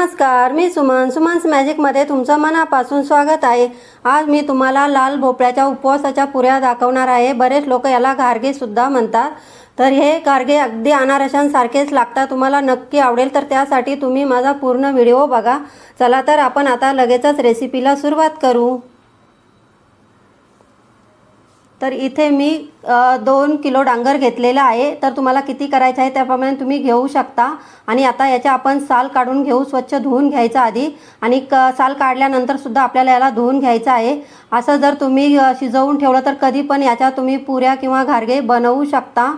नमस्कार मी सुमन. सुमन्स मॅजिकमध्ये तुमचं मनापासून स्वागत आहे. आज मी तुम्हाला लाल भोपळ्याच्या उपवासाच्या पुऱ्या दाखवणार आहे. बरेच लोक याला गारगेसुद्धा म्हणतात. तर हे गारगे अगदी अनारशांसारखेच लागतात. तुम्हाला नक्की आवडेल तर त्यासाठी तुम्ही माझा पूर्ण व्हिडिओ बघा. चला तर आपण आता लगेचच रेसिपीला सुरुवात करू. तर इथे मी दोन किलो डांगर घेतलेला आहे. तर तुम्हाला किती करायचं आहे त्याप्रमाणे तुम्ही घेऊ शकता. आणि आता याच्या आपण साल काढून घेऊ स्वच्छ धुवून घ्यायचा आधी. आणि क साल काढल्यानंतर सुद्धा आपल्याला याला धुवून घ्यायचं आहे. असं जर तुम्ही शिजवून ठेवलं तर कधी पण याच्या तुम्ही पुऱ्या किंवा घारगे बनवू शकता.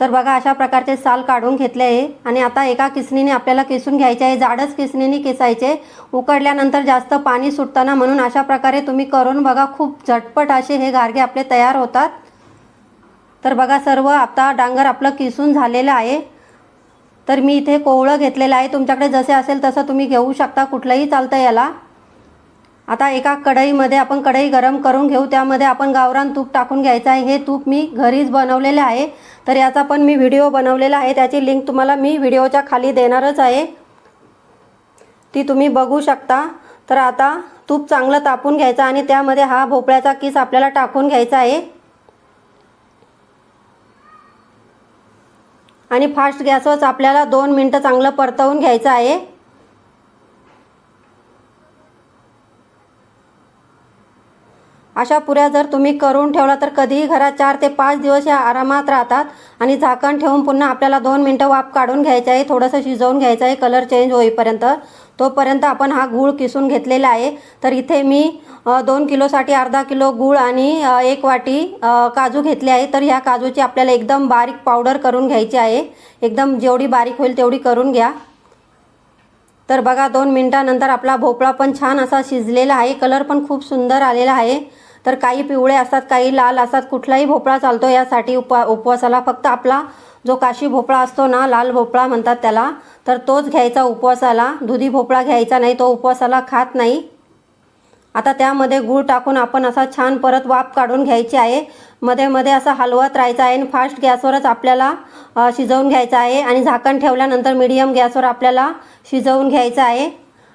तर बघा अशा प्रकारचे साल काढून घेतले आहे. आणि आता एका किसणीने आपल्याला किसून घ्यायचे आहे. जाडच किसणीने किसायचे. उकडल्यानंतर जास्त पाणी सुटताना म्हणून अशा प्रकारे तुम्ही करून बघा खूप झटपट असे हे गारगे आपले तयार होतात. तर बघा सर्व आता डांगर आपलं किसून झालेलं आहे. तर मी इथे कोवळं घेतलेलं आहे. तुमच्याकडे जसे असेल तसं तुम्ही घेऊ शकता. कुठलंही चालतं याला. आता एका कढईमध्ये आपण कढई गरम करून घेऊ. त्यामध्ये आपण गावरान तूप टाकून घ्यायचं आहे. हे तूप मी घरीच बनवलेले आहे. तर याचा पण मी व्हिडिओ बनवलेला आहे. त्याची लिंक तुम्हाला मी व्हिडिओच्या खाली देणारच आहे. ती तुम्ही बघू शकता. तर आता तूप चांगलं तापून घ्यायचं आणि त्यामध्ये हा भोपळ्याचा किस आपल्याला टाकून घ्यायचा आहे. आणि फास्ट गॅसवरच आपल्याला दोन मिनटं चांगलं परतवून घ्यायचं आहे. अशा पुऱ्या जर तुम्ही करून ठेवला तर कधीही घरात चार ते पाच दिवस या आरामात राहतात. आणि झाकण ठेवून पुन्हा आपल्याला दोन मिनटं वाफ काढून घ्यायचं आहे थोडंसं शिजवून घ्यायचं आहे कलर चेंज होईपर्यंत. तोपर्यंत आपण हा गूळ किसून घेतलेला आहे. तर इथे मी दोन किलोसाठी अर्धा किलो गूळ आणि एक वाटी काजू घेतले आहे. तर ह्या काजूची आपल्याला एकदम बारीक पावडर करून घ्यायची आहे. एकदम जेवढी बारीक होईल तेवढी करून घ्या. तर बघा दोन मिनटानंतर आपला भोपळा पण छान असा शिजलेला आहे. कलर पण खूप सुंदर आलेला आहे. तर काही पिवळे असतात काही लाल असतात. कुठलाही भोपळा चालतो यासाठी उपवा उपवासाला फक्त आपला जो काशी भोपळा असतो ना लाल भोपळा म्हणतात त्याला तर तोच घ्यायचा उपवासाला. दुधी भोपळा घ्यायचा नाही तो उपवासाला खात नाही. आता त्यामध्ये गूळ टाकून आपण असा छान परत वाफ काढून घ्यायची आहे. मध्ये मध्ये असं हलवत राहायचं आहे आणि फास्ट गॅसवरच आपल्याला शिजवून घ्यायचा आहे. आणि झाकण ठेवल्यानंतर मीडियम गॅसवर आपल्याला शिजवून घ्यायचं आहे.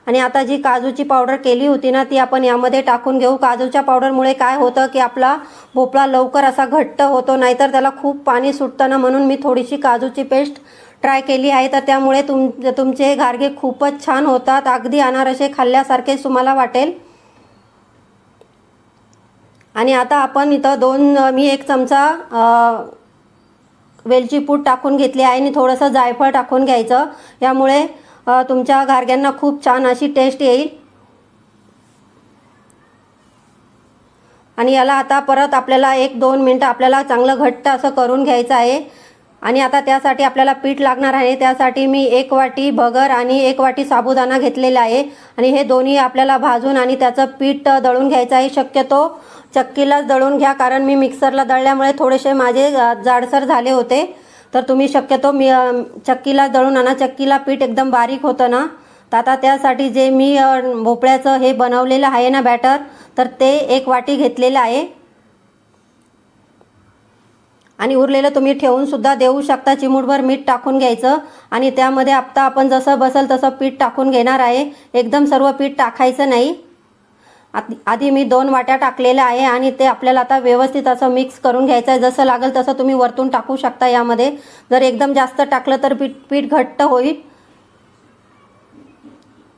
आणि आता जी काजूची पावडर केली होती ना ती आपण यामध्ये टाकून घेऊ. काजूच्या पावडरमुळे काय होतं की आपला भोपळा लवकर असा घट्ट होतो नाहीतर त्याला खूप पाणी सुटतं ना म्हणून मी थोडीशी काजूची पेस्ट ट्राय केली आहे. तर त्यामुळे तुम तुमचे गारगे खूपच छान होतात. अगदी अनारसे खाल्ल्यासारखेच तुम्हाला वाटेल. आणि आता आपण इथं दोन मी एक चमचा वेलची पूड टाकून घेतली आहे. आणि थोडंसं जायफळ टाकून घ्यायचं. यामुळे तुमच्या गारग्यांना खूप छान अशी टेस्ट येईल. आणि याला आता परत आपल्याला एक दोन मिनटं आपल्याला चांगलं घट्ट असं करून घ्यायचं आहे. आणि आता त्यासाठी आपल्याला पीठ लागणार आहे. त्यासाठी मी एक वाटी भगर आणि एक वाटी साबुदाणा घेतलेला आहे. आणि हे दोन्ही आपल्याला भाजून आणि त्याचं पीठ दळून घ्यायचं आहे. शक्यतो चक्कीलाच दळून घ्या कारण मी मिक्सरला दळल्यामुळे थोडेसे माझे जाडसर झाले होते. तर तुम्ही शक्यतो मी चक्कीला दळून आणा. चक्कीला पीठ एकदम बारीक होतं ना तर आता त्यासाठी जे मी भोपळ्याचं हे बनवलेलं आहे ना बॅटर तर ते एक वाटी घेतलेलं आहे. आणि उरलेलं तुम्ही ठेवून सुद्धा देऊ शकता. चिमूटभर मीठ टाकून घ्यायचं. आणि त्यामध्ये आत्ता आपण जसं बसल तसं पीठ टाकून घेणार आहे. एकदम सर्व पीठ टाकायचं नाही. आधी आधी मी दोन वाट्या टाकलेल्या आहे आणि ते आपल्याला आता व्यवस्थित असं मिक्स करून घ्यायचं आहे. जसं लागेल तसं तुम्ही वरतून टाकू शकता यामध्ये. जर एकदम जास्त टाकलं तर पीठ पीठ घट्ट होईल.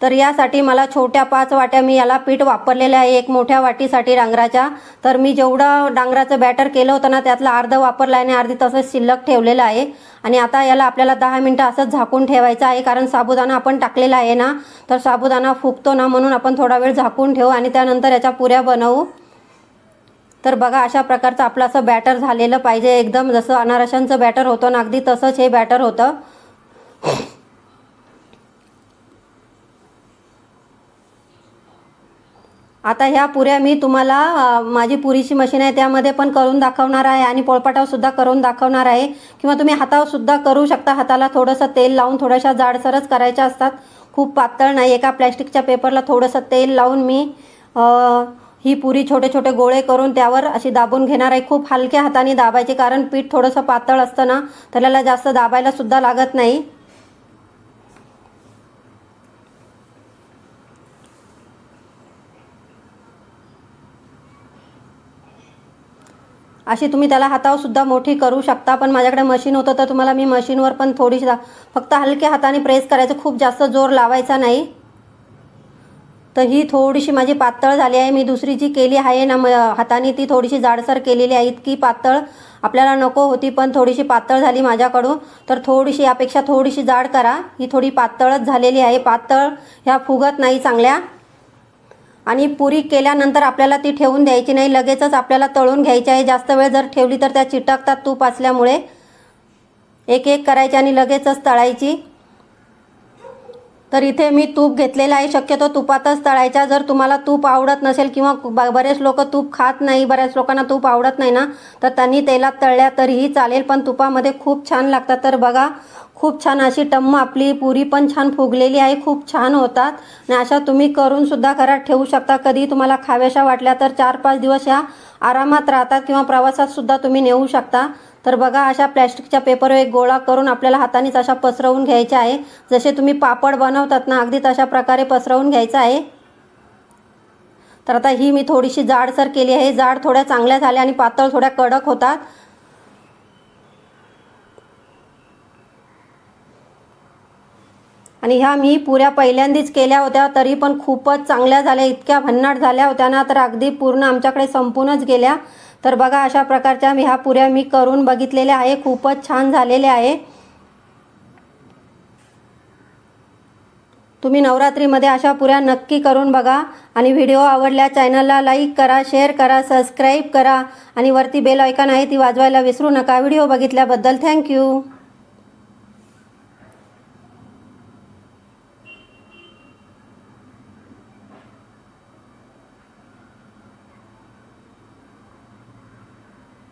तर यासाठी मला छोट्या पाच वाट्या मी याला पीठ वापरलेलं आहे. एक मोठ्या वाटीसाठी डांगराच्या. तर मी जेवढं डांगराचं बॅटर केलं होतं ना त्यातलं अर्धं वापरलं आहे आणि अर्धी तसंच शिल्लक ठेवलेलं आहे. आणि आता याला आपल्याला दहा मिनटं असंच झाकून ठेवायचं आहे कारण साबुदाणा आपण टाकलेला आहे ना तर साबुदाणा फुगतो ना म्हणून आपण थोडा वेळ झाकून ठेवू आणि त्यानंतर याच्या पुऱ्या बनवू. तर बघा अशा प्रकारचं आपलं असं बॅटर झालेलं पाहिजे. एकदम जसं अनारशांचं बॅटर होतं ना अगदी तसंच हे बॅटर होतं. आता ह्या पुऱ्या मी तुम्हाला माझी पुरीची मशीन आहे त्यामध्ये पण करून दाखवणार आहे आणि पोळपाटावसुद्धा करून दाखवणार आहे. किंवा तुम्ही हातावरसुद्धा करू शकता हाताला थोडंसं तेल लावून थोड्याशा जाडसरच करायच्या असतात. खूप पातळ नाही एका प्लॅस्टिकच्या पेपरला थोडंसं तेल लावून मी ही पुरी छोटे छोटे गोळे करून त्यावर अशी दाबून घेणार आहे. खूप हलक्या हाताने दाबायचे कारण पीठ थोडंसं पातळ असतं ना त्याला जास्त दाबायला सुद्धा लागत नाही. अशी तुम्ही त्याला हातावर सुद्धा मोठी करू शकता पण माझ्याकडे मशीन होतं तर तुम्हाला मी मशीनवर पण थोडीशी फक्त हलक्या हाताने प्रेस करायचं खूप जास्त जोर लावायचा नाही. तर ही थोडीशी माझी पातळ झाली आहे. मी दुसरी जी केली आहे ना म हाताने ती थोडीशी जाडसर केलेली आहे. इतकी पातळ आपल्याला नको होती पण थोडीशी पातळ झाली माझ्याकडून. तर थोडीशी यापेक्षा थोडीशी जाड करा. ही थोडी पातळच झालेली आहे. पातळ ह्या फुगत नाही चांगल्या. आणि पुरी केल्यानंतर आपल्याला ती ठेवून द्यायची नाही. लगेचच आपल्याला तळून घ्यायची आहे. जास्त वेळ जर ठेवली तर त्या चिटकतात तूप असल्यामुळे. एक एक करायची आणि लगेचच तळायची. तर इथे मी तूप घेतलेलं आहे. शक्यतो तुपातच तळायच्या जर तुम्हाला तूप आवडत नसेल किंवा ब- बरेच लोक तूप खात नाही बऱ्याच लोकांना तूप आवडत नाही ना तर त्यांनी तेलात तळल्या तरीही चालेल. पण तुपामध्ये खूप छान लागतात. तर बघा खूप छान अशी टम्म आपली पुरी पण छान फुगलेली आहे खूप छान होतात. आणि अशा तुम्ही करून सुद्धा घरात ठेवू शकता. कधी तुम्हाला खाव्याशा वाटल्या तर चार पाच दिवस ह्या आरामात राहतात किंवा प्रवासात सुद्धा तुम्ही नेऊ शकता. तर बघा अशा प्लॅस्टिकच्या पेपरवर एक गोळा करून आपल्याला हातानेच अशा पसरवून घ्यायच्या आहे. जसे तुम्ही पापड बनवतात ना अगदी तशा प्रकारे पसरवून घ्यायचं आहे. तर आता ही मी थोडीशी जाडसर केली आहे. जाड थोड्या चांगल्या झाल्या आणि पातळ थोड्या कडक होतात. आणि ह्या मी पुऱ्या पहिल्यांदाच केल्या होत्या तरी पण खूपच चांगल्या झाल्या इतक्या भन्नाट झाल्या होत्या ना तर अगदी पूर्ण आमच्याकडे संपूनच गेल्या. तर बघा अशा प्रकारच्या मी ह्या पुऱ्या मी करून बघितलेल्या आहे खूपच छान झालेल्या आहे. तुम्ही नवरात्रीमध्ये अशा पुऱ्या नक्की करून बघा आणि व्हिडिओ आवडल्या चॅनलला लाईक करा शेअर करा सबस्क्राईब करा आणि वरती बेल ऐकन आहे ती वाजवायला विसरू नका. व्हिडिओ बघितल्याबद्दल थँक्यू.